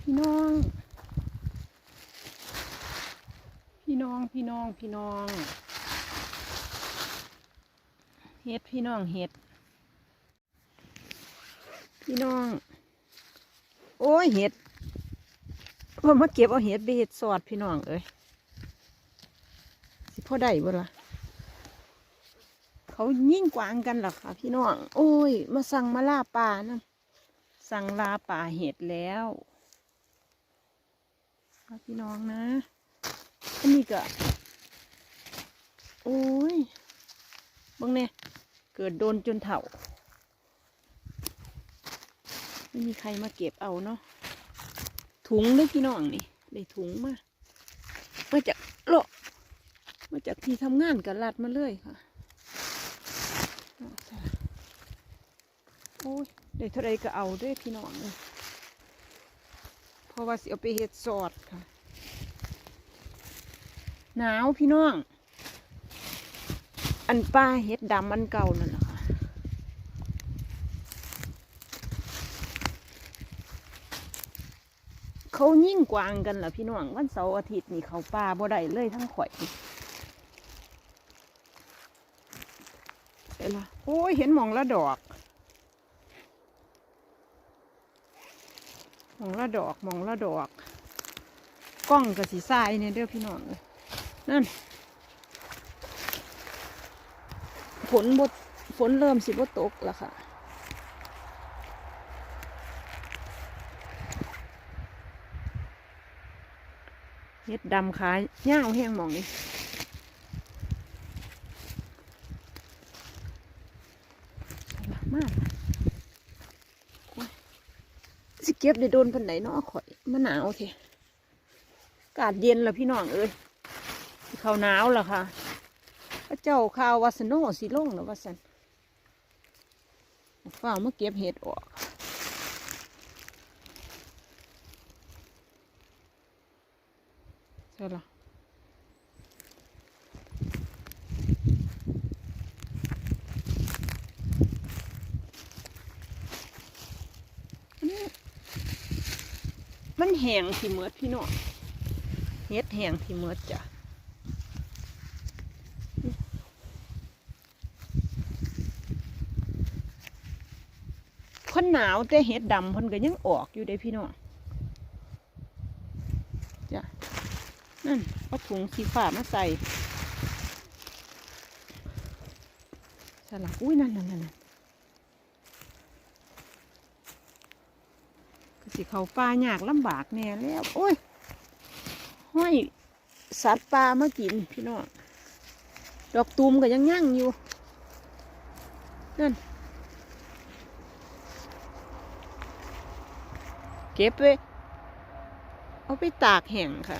พี่น้อง พี่น้อง พี่น้อง พี่น้องเฮ็ด พี่น้องเฮ็ด พี่น้อง โอ้ย เห็ดว่ามาเก็บเอาเห็ดไปเห็ดสอดพี่น้องเอ้ย สิพ่อได้บ่ล่ะเขายิ่งกวางกันหรอคะพี่น้อง โอ้ย มาสั่งมาล่าปลานะ สั่งลาป่าเห็ดแล้วพี่น้องนะ อันนี้ก็ โอ้ยบังเนี่ยเกิดโดนจนเถ่า ไม่มีใครมาเก็บเอาเนาะ ถุงเลยพี่น้องนี่ ได้ถุงมา มาจากโลกมาจากที่ทำงานกับลัดมาเลยค่ะเอาซะโอ้ย ได้เท่าไรก็เอาด้วยพี่น้องเลยเพราะว่าสิเอาไปเฮ็ดซอสค่ะ หนาวพี่น้อง อันป้าเฮ็ดดำอันเก่านั่นแหละค่ะเขายิ่งกวางกันล่ะพี่น้องวันเสาร์อาทิตย์นี่เขาป่าบ่ได้เลยทั้งข่อยเห็นละโอ้ยเห็นหมองละดอกหม องละดอกมองละดอก กล้องกับสีทรายเนี่ยเด้อพี่น้องนั่นฝนบดฝนเริ่มสิบตกแล้วค่ะเฮ็ดดำขายย่าวแห้งหมองนี่มามาโอ้ยสิ เก็บได้โดนพันไหนเนาะข่อยมันหนาวเทอากาศเย็นแล้วพี่น้องเอ้ยเขาหนาวแล้วค่ะพระเจ้าข่าววัสโนสิลงแล้ววัสันฝ้าวมาเก็บเห็ดออกใช่ละ มันแหงที่เมือดพี่น้องเฮ็ดแหงที่เมือดจ้ะคนหนาวแต่เฮ็ดดำเพิ่นก็ยังออกอยู่เด้พี่น้องจ้ะนั่นเอาถุงสีฟ้ามาใส่สลับอุ้ยนั่นนั่นนั่นนั่นก็ สิเขาปลายากลำบากแน่แล้ว โอ้ยห้อยสัตว์ปลามากินพี่น้องดอกตูมก็ยังยั่งอยู่นั่นเก็บไปเอาไปตากแห้งค่ะ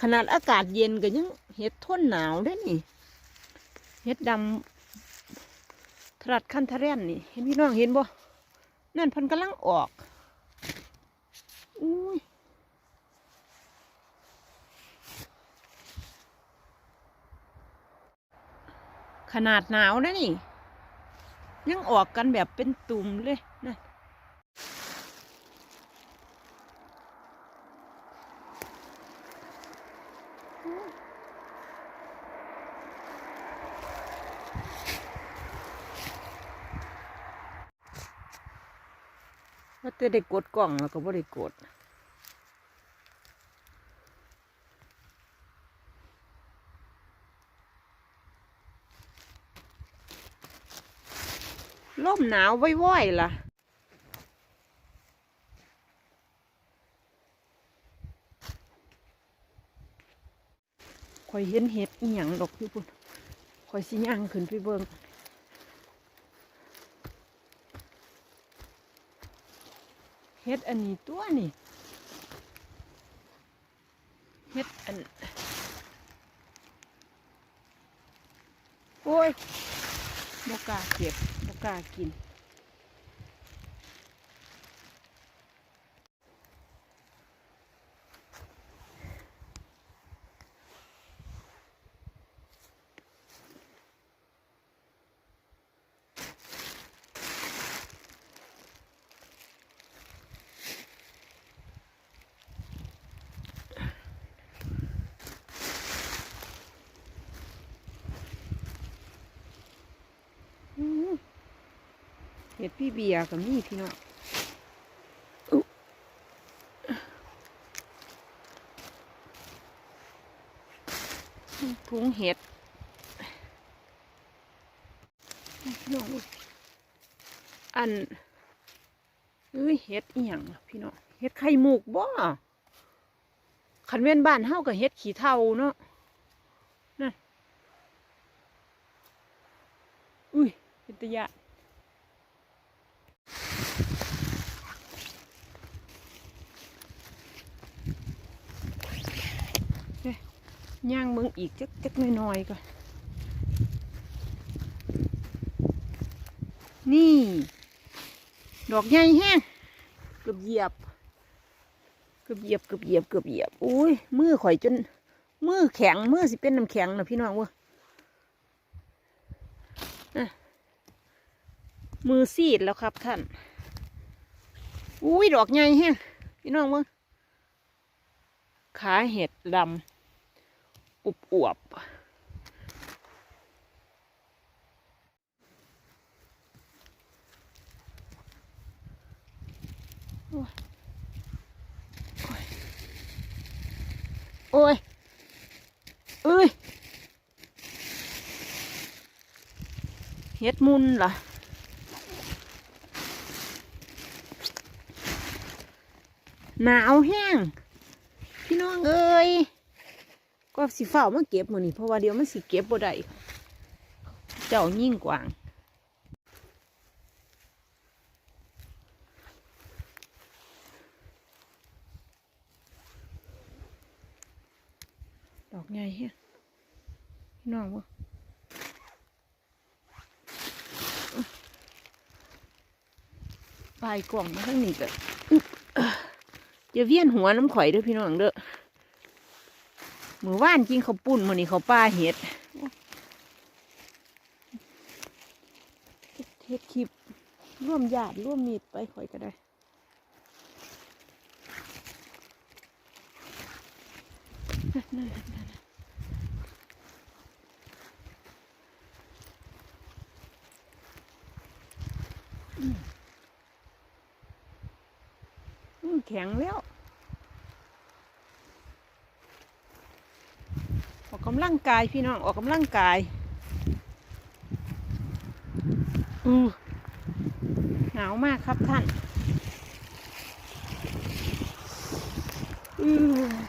ขนาดอากาศเย็นก็ยังเห็ดทนหนาวได้นี่ เห็ดดำ รัดคันทะเรนนี่ เห็นพี่น้องเห็นบ่นั่นพันกำลังออกอุ้ยขนาดหนาวนะนี่ ยังออกกันแบบเป็นตุ่มเลยนะาจะได้กดกล่องแล้วก็บ่ได้กดร่มหนาวว้อยๆล่ะข่อยเห็นเห็ดอีหยังดอกพี่พุ่นข่อยสิย่างขึ้นไปเบิ่ง เห็ดอันนี้ตัวนี่เฮ็ดอัน โอ้ยบกล้าเก็บบกากิน เห็ดพี่เบียร์กับนี่พี่น้องถุงเห็ดพี่น้องอันเอ้ยเห็ดอีหยังพี่น้องเห็ดไข่มุกบ่ขันเว้นบ้านเฮากับเห็ดขี้เทาเนาะนั่นอุ้ยเป็นตะยะ ย่างเมืองอีกจักจักน้อยๆก่อน นี่ ดอกใหญ่แห้งเกือบเหยียบ เกือบเหยียบเกือบเหยียบเกือบเหยียบอุ้ยมือข่อยจน มือแข็ง มือสิเป็นน้ำแข็งนะพี่น้องวะอะมือซีดแล้วครับท่าน อุ้ยดอกใหญ่แห้งพี่น้องวะขาเห็ดดำ อุบอวบโอ้ยโอ้ยเอ้ยเฮ็ดมุนเหรอหนาวแห้งพี่น้องเอ้ย ก็สิเฝ้ามาเก็บมือนี่เพราะว่าเดี๋ยวมันสิเก็บบ่ได้เจ้ายิ่งกว่างดอกใหญ่เฮียพี่น้องวะปลายกล่องมาทั้งนี้ก็อึ๊บอย่าเวียนหัวน้ำข่อยเด้อพี่น้องเด้อ มือว่านกินเขาวปุ่นมือนี้เขาวปลาเห็ดเฮ็ดคลิปร่วมญาติร่วมมีดไปข่อยก็ได้แข็งแล้ว ออ กกำลังกายพี่น้องออกกำลังกายอือหนาวมากครับท่านอือย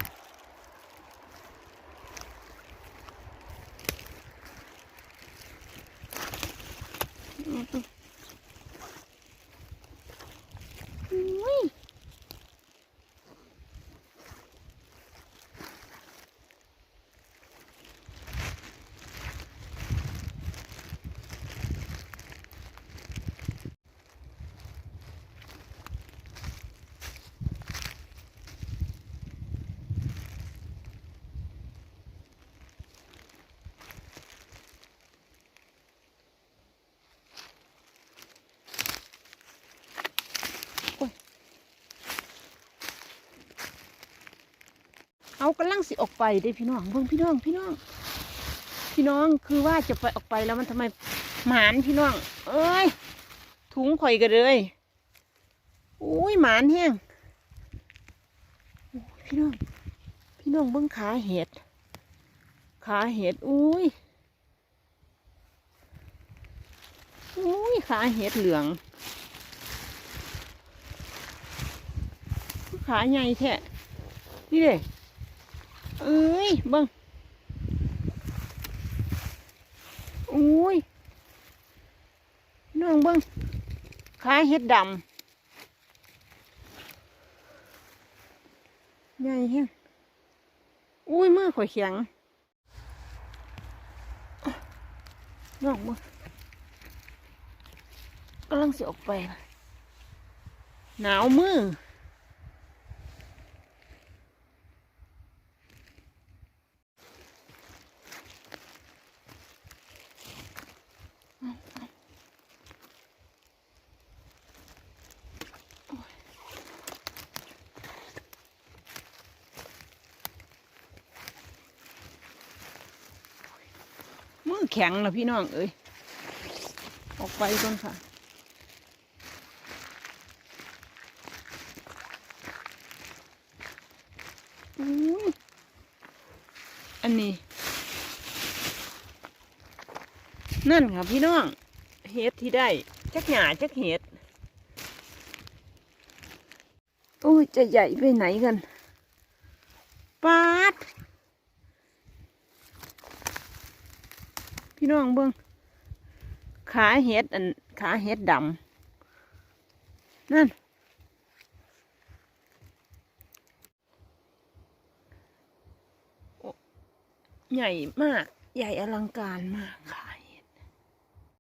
เอากำลังสิออกไปเด้พี่น้องเบิ่งพี่น้องพี่น้อง พี่น้องคือว่าจะไปออกไปแล้วมันทำไมหมานพี่น้อง เอ้ยถุงข่อยกันเลยอุ้ยหมานแห้งพี่น้อง พี่น้องเบิ้งขาเห็ด ขาเห็ดอุ้ยอุ้ยขาเห็ดเหลือง ขาใหญ่แท้นี่เด้ เอ้ยเบิ้งอุ้ยน้องเบิ้งขายเห็ดดำใหญ่แฮงอุ้ยมือข่อยแข็งน้องเบิ้งกำลังสิออกไป หนาวมือ แข็งนะพี่น้องเอ้ยออกไปก่อนค่ะอันนี้ นั่นค่ะพี่น้อง เห็ดที่ได้ จักหยาจักเห็ด โอ้ย จะใหญ่ไปไหนกัน พี่น้องเบิ้งขาเห็ดอันขาเห็ดดำนั่นใหญ่มาก ใหญ่อลังการมากค่ะ